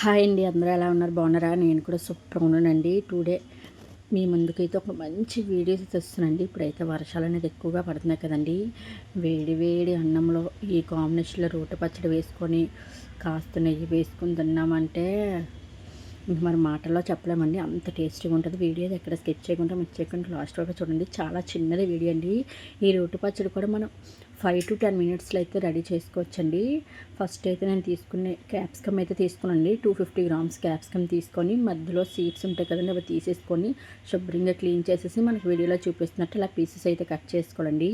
Hi అండి అందరూ ఎలా ఉన్నారు? బాగున్నారా? నేను కూడా సూపర్ ఉన్నానండి. టుడే మీ ముందుకైతే ఒక మంచి వీడియోస్ తెస్తున్నానండి. ఇప్పుడైతే వర్షాలు అనేది ఎక్కువగా పడుతున్నాయి కదండి. వేడి వేడి అన్నంలో ఈ కాంబినేషన్లో రోటి పచ్చడి వేసుకొని కాస్త నెయ్యి వేసుకొని తిన్నామంటే మరి మాటల్లో చెప్పలేమండి. అంత టేస్టీగా ఉంటుంది. వీడియో ఎక్కడ స్కెచ్ చేయకుండా మిస్ చేయకుండా లాస్ట్ వరకు చూడండి. చాలా చిన్నది వీడియో అండి. ఈ రోటి పచ్చడి కూడా మనం ఫైవ్ టు టెన్ మినిట్స్లో అయితే రెడీ చేసుకోవచ్చండి. ఫస్ట్ అయితే నేను తీసుకునే క్యాప్సికమ్ అయితే తీసుకున్నాండి టూ ఫిఫ్టీ గ్రామ్స్ క్యాప్సికమ్ తీసుకొని మధ్యలో సీడ్స్ ఉంటాయి కదండి అవి తీసేసుకొని శుభ్రంగా క్లీన్ చేసేసి మనకి వీడియోలో చూపిస్తున్నట్టు ఇలా పీసెస్ అయితే కట్ చేసుకోవాలండి.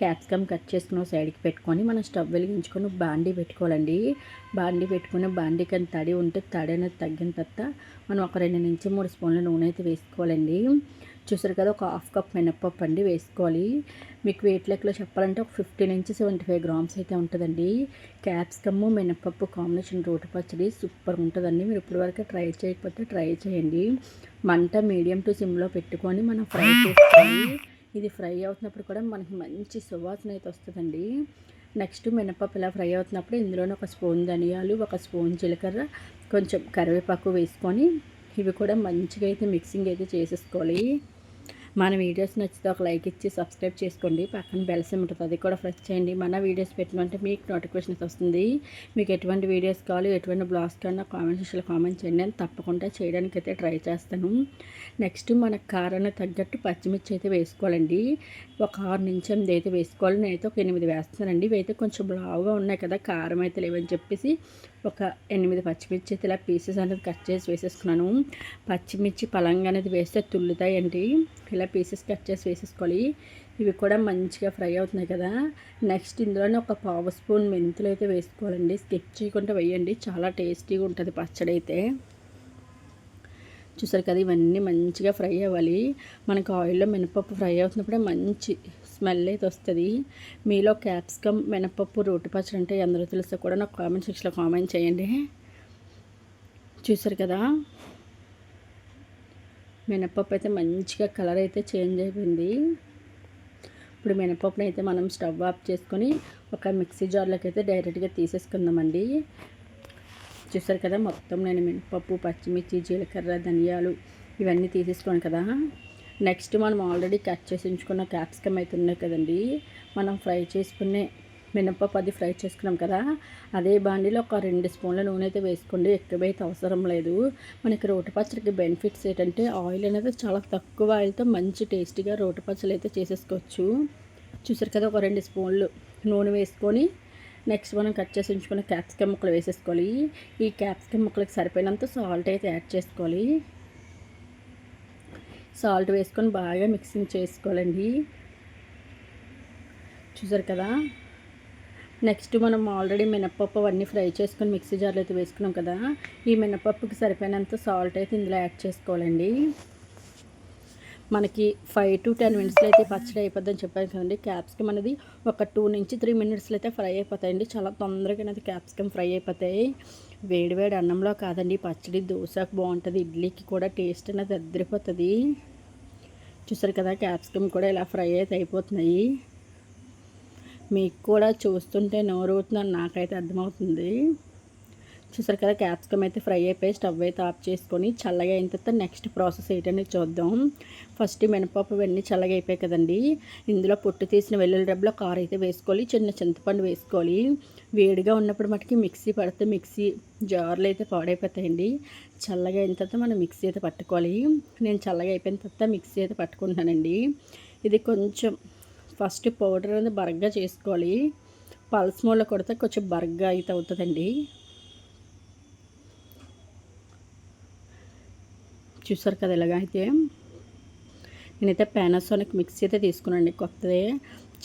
క్యాప్సికమ్ కట్ చేసుకుని సైడ్కి పెట్టుకొని మనం స్టవ్ వెలిగించుకొని బాండీ పెట్టుకోవాలండి. బాండీ పెట్టుకుని బాండీకి తడి ఉంటే తడి అనేది తగ్గిన తర్వాత మనం ఒక రెండు నుంచి మూడు స్పూన్ల నూనె అయితే వేసుకోవాలండి. చూసారు కదా ఒక హాఫ్ కప్ మినప్పప్పు అండి వేసుకోవాలి. మీకు వెయిట్ లెక్కలో చెప్పాలంటే ఒక ఫిఫ్టీ నుంచి సెవెంటీ ఫైవ్ గ్రామ్స్ అయితే ఉంటుందండి. క్యాప్సికమ్ మినప్పప్పు కాంబినేషన్ రోటి పచ్చడి సూపర్ ఉంటుందండి. మీరు ఇప్పటివరకు ట్రై చేయకపోతే ట్రై చేయండి. మంట మీడియం టు సిమ్లో పెట్టుకొని మనం ఫ్రై చేసుకోవాలి. ఇది ఫ్రై అవుతున్నప్పుడు కూడా మనకి మంచి సువాసన అయితే వస్తుందండి. నెక్స్ట్ మినపప్పు ఇలా ఫ్రై అవుతున్నప్పుడు ఇందులోనే ఒక స్పూన్ ధనియాలు ఒక స్పూన్ జీలకర్ర కొంచెం కరివేపాకు వేసుకొని ఇవి కూడా మంచిగా అయితే మిక్సింగ్ అయితే చేసేసుకోవాలి. మన వీడియోస్ నచ్చితే ఒక లైక్ ఇచ్చి సబ్స్క్రైబ్ చేసుకోండి. పక్కన బెల్ సిమ్ ఉంటుంది. అది కూడా ప్రెస్ చేయండి. మన వీడియోస్ పెట్టినంటే మీకు నోటిఫికేషన్స్ వస్తుంది. మీకు ఎటువంటి వీడియోస్ కావాలి ఎటువంటి బ్లాగ్స్ నా కామెంట్ సెక్షన్లో కామెంట్ చేయండి. నేను తప్పకుండా చేయడానికి అయితే ట్రై చేస్తాను. నెక్స్ట్ మన కారాన్ని తగ్గట్టు పచ్చిమిర్చి అయితే వేసుకోవాలండి. ఒక ఆరు నుంచి ఎనిమిది అయితే వేసుకోవాలి. నేనైతే ఒక ఎనిమిది వేస్తానండి. ఇవైతే అయితే కొంచెం లావుగా ఉన్నాయి కదా కారం అయితే లేవని చెప్పేసి ఒక ఎనిమిది పచ్చిమిర్చి అయితే ఇలా పీసెస్ అనేది కట్ చేసి వేసేసుకున్నాను. పచ్చిమిర్చి పలంగా అనేది వేస్తే తుల్లుతాయండి. ఇలా పీసెస్ కట్ చేసి వేసేసుకోవాలి. ఇవి కూడా మంచిగా ఫ్రై అవుతున్నాయి కదా. నెక్స్ట్ ఇందులోనే ఒక పావు స్పూన్ మెంతులు అయితే వేసుకోవాలండి. స్కిప్ చేయకుండా వేయండి. చాలా టేస్టీగా ఉంటుంది పచ్చడి అయితే. చూసారు కదా ఇవన్నీ మంచిగా ఫ్రై అవ్వాలి. మనకు ఆయిల్లో మినపప్పు ఫ్రై అవుతున్నప్పుడే మంచి స్మెల్ అయితే వస్తుంది. మీలో క్యాప్సికమ్ మినపప్పు రోటి పచ్చడి అంటే అందరూ తెలిస్తే కూడా నాకు కామెంట్ సెక్షన్లో కామెంట్ చేయండి. చూసారు కదా మినపప్పు అయితే మంచిగా కలర్ అయితే చేంజ్ అయిపోయింది. ఇప్పుడు మినపప్పుని అయితే మనం స్టవ్ ఆఫ్ చేసుకొని ఒక మిక్సీ జార్లోకి అయితే డైరెక్ట్గా తీసేసుకుందామండి. చూసారు కదా మొత్తం నేను మినపప్పు పచ్చిమిర్చి జీలకర్ర ధనియాలు ఇవన్నీ తీసేసుకోను కదా. నెక్స్ట్ మనం ఆల్రెడీ కట్ చేసి ఉంచుకున్న క్యాప్సికమ్ అయితే ఉన్నాయి కదండి. మనం ఫ్రై చేసుకునే మినప్పప్పు అది ఫ్రై చేసుకున్నాం కదా అదే బాండీలో ఒక రెండు స్పూన్ల నూనె అయితే వేసుకోండి ఎక్కువైతే అవసరం లేదు. మనకి రోటి పచ్చడికి బెనిఫిట్స్ ఏంటంటే ఆయిల్ అనేది చాలా తక్కువ ఆయిల్తో మంచి టేస్టీగా రోటి పచ్చలు అయితే చేసేసుకోవచ్చు. చూసారు కదా ఒక రెండు స్పూన్లు నూనె వేసుకొని నెక్స్ట్ మనం కట్ చేసి ఉంచుకున్న క్యాప్సికమ్ ముక్కలు వేసేసుకోవాలి. ఈ క్యాప్సికమ్ ముక్కలకు సరిపోయినంత సాల్ట్ అయితే యాడ్ చేసుకోవాలి. సాల్ట్ వేసుకొని బాగా మిక్సింగ్ చేసుకోవాలండి. చూసారు కదా నెక్స్ట్ మనం ఆల్రెడీ మినప్పప్పు అవన్నీ ఫ్రై చేసుకుని మిక్సీ జార్లో అయితే వేసుకున్నాం కదా ఈ మినప్పప్పుకి సరిపోయినంత సాల్ట్ అయితే ఇందులో యాడ్ చేసుకోవాలండి. మనకి ఫైవ్ టు టెన్ మినిట్స్లో అయితే పచ్చడి అయిపోద్దని చెప్పాను కదండి. క్యాప్సికమ్ అనేది ఒక టూ నుంచి త్రీ మినిట్స్లో అయితే ఫ్రై అయిపోతాయండి. చాలా తొందరగా అనేది క్యాప్సికమ్ ఫ్రై అయిపోతాయి. వేడివేడి అన్నంలో కాదండి పచ్చడి దోశకు బాగుంటుంది ఇడ్లీకి కూడా టేస్ట్ అనేది అద్దరిపోతుంది చూసారు కదా క్యాప్సికమ్ కూడా ఇలా ఫ్రై అయితే అయిపోతున్నాయి. మీకు కూడా చూస్తుంటే నోరు నాకైతే అర్థమవుతుంది. చూసారు కదా క్యాప్సికమ్ అయితే ఫ్రై అయిపోయి స్టవ్ అయితే ఆఫ్ చేసుకొని చల్లగా అయిన తర్వాత నెక్స్ట్ ప్రాసెస్ ఏంటనేది చూద్దాం. ఫస్ట్ మినపప్పు ఇవన్నీ చల్లగా అయిపోయాయి కదండి. ఇందులో పొట్టు తీసిన వెల్లుల్లి డబ్బులో కారు అయితే వేసుకోవాలి చిన్న చింతపండు వేసుకోవాలి. వేడిగా ఉన్నప్పుడు మటుకి మిక్సీ పడితే మిక్సీ జార్లు అయితే పాడైపోతాయండి. చల్లగా అయిన తర్వాత మనం మిక్సీ అయితే పట్టుకోవాలి. నేను చల్లగా అయిపోయిన తర్వాత మిక్సీ అయితే పట్టుకుంటున్నానండి. ఇది కొంచెం ఫస్ట్ పౌడర్ అనేది బరగ్గా చేసుకోవాలి. పల్స్ మూల కొడితే కొంచెం బరగ్గా అయితే అవుతుందండి. చూసారు కదా ఇలాగైతే నేనైతే పానాసోనిక్ మిక్సీ అయితే తీసుకున్నాండి కొత్తదే.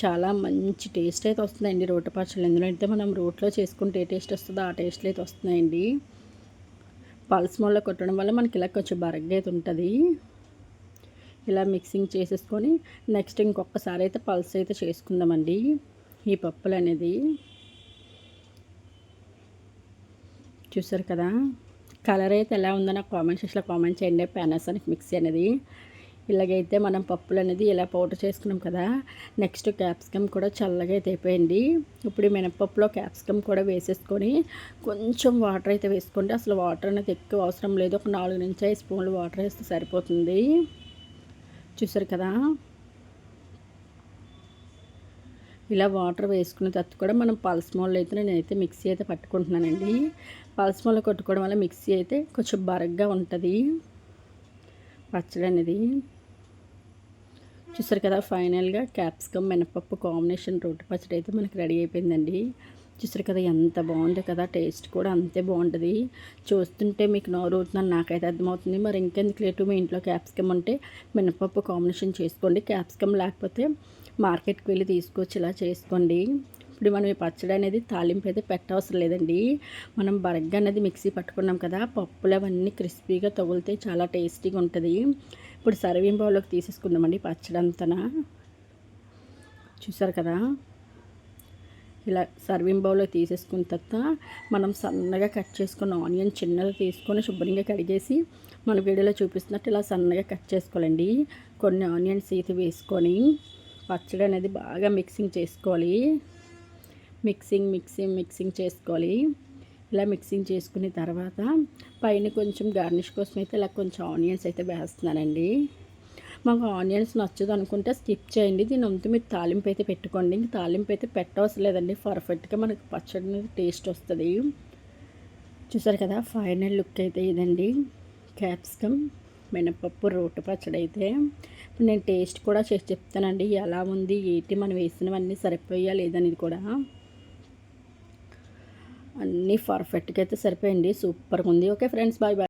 చాలా మంచి టేస్ట్ అయితే వస్తుందండి రోటి పచ్చళ్ళు. ఎందులో అయితే మనం రోట్లో చేసుకుంటే ఏ టేస్ట్ వస్తుందో ఆ టేస్ట్లు అయితే వస్తున్నాయండి. పల్స్ మూల కొట్టడం వల్ల మనకి ఇలా కొంచెం బరగ్గా అయితే ఉంటుంది. ఇలా మిక్సింగ్ చేసేసుకొని నెక్స్ట్ ఇంకొకసారి అయితే పల్స్ అయితే చేసుకుందామండి. ఈ పప్పులు అనేది. చూసారు కదా? కలర్ అయితే ఎలా ఉందో నాకు కామెంట్ సెక్షన్లో కామెంట్ చేయండి. పానాసోనిక్ మిక్సీ అనేది. ఇలాగైతే మనం పప్పులు అనేది ఇలా పౌడర్ చేసుకున్నాం కదా? నెక్స్ట్ క్యాప్సికమ్ కూడా చల్లగా అయితే అయిపోయింది. ఇప్పుడు ఈ మినపప్పులో క్యాప్సికమ్ కూడా వేసేసుకొని కొంచెం వాటర్ అయితే వేసుకోండి. అసలు వాటర్ అనేది ఎక్కువ అవసరం లేదు. ఒక నాలుగు నుంచి ఐదు స్పూన్లు వాటర్ వేస్తే సరిపోతుంది. చూసారు కదా? ఇలా వాటర్ వేసుకున్న తర్వాత కూడా మనం పల్స్ మోల్ అయితే నేనైతే మిక్సీ అయితే పట్టుకుంటున్నానండి. పల్స్ మోల్ కొట్టుకోవడం వల్ల మిక్సీ అయితే కొంచెం బరగ్గా ఉంటుంది. పచ్చడి అనేది చూసారు కదా ఫైనల్గా క్యాప్సికమ్ మినపప్పు కాంబినేషన్ రోటి పచ్చడి అయితే మనకి రెడీ అయిపోయిందండి. చూసారు కదా ఎంత బాగుంది కదా టేస్ట్ కూడా అంతే బాగుంటుంది. చూస్తుంటే మీకు నోరు అవుతుందని నాకైతే అర్థమవుతుంది. మరి ఇంకెందుకు లేటు మీ ఇంట్లో క్యాప్సికమ్ ఉంటే మినపప్పు కాంబినేషన్ చేసుకోండి. క్యాప్సికమ్ లేకపోతే మార్కెట్కి వెళ్ళి తీసుకొచ్చి ఇలా చేసుకోండి. ఇప్పుడు మనం ఈ పచ్చడి అనేది తాలింపు అయితే పెట్టవసరం లేదండి. మనం బరగ్గ అనేది మిక్సీ పట్టుకున్నాం కదా పప్పులు అవన్నీ క్రిస్పీగా తగులితే చాలా టేస్టీగా ఉంటుంది. ఇప్పుడు సర్వింగ్ బౌల్లోకి తీసేసుకుందామండి పచ్చడి అంతనా చూసారు కదా ఇలా సర్వింగ్ బౌల్లో తీసేసుకున్న తర్వాత మనం సన్నగా కట్ చేసుకున్న ఆనియన్ చిన్నగా తీసుకొని శుభ్రంగా కడిగేసి మన వీడియోలో చూపిస్తున్నట్టు ఇలా సన్నగా కట్ చేసుకోవాలండి. కొన్ని ఆనియన్స్ ఈత వేసుకొని పచ్చడి అనేది బాగా మిక్సింగ్ చేసుకోవాలి. మిక్సింగ్ మిక్సింగ్ మిక్సింగ్ చేసుకోవాలి. ఇలా మిక్సింగ్ చేసుకున్న తర్వాత పైన కొంచెం గార్నిష్ కోసం అయితే ఇలా కొంచెం ఆనియన్స్ అయితే వేస్తున్నానండి. మాకు ఆనియన్స్ నచ్చదు అనుకుంటే స్కిప్ చేయండి. దీని అంతా మీరు తాలింపు అయితే పెట్టుకోండి. ఇంక తాలింపు అయితే పెట్టవసరం లేదండి పర్ఫెక్ట్గా మనకి పచ్చడి అనేది టేస్ట్ వస్తుంది. చూసారు కదా ఫైనల్ లుక్ అయితే ఇదండి. క్యాప్సికమ్ మినపప్పు రోటి పచ్చడి అయితే. నేను టేస్ట్ కూడా చేసి చెప్తానండి. ఎలా ఉంది ఏంటి మనం వేసినవన్నీ సరిపోయా లేదనేది కూడా. అన్నీ పర్ఫెక్ట్గా అయితే సరిపోయింది. సూపర్గా ఉంది. Okay friends bye bye.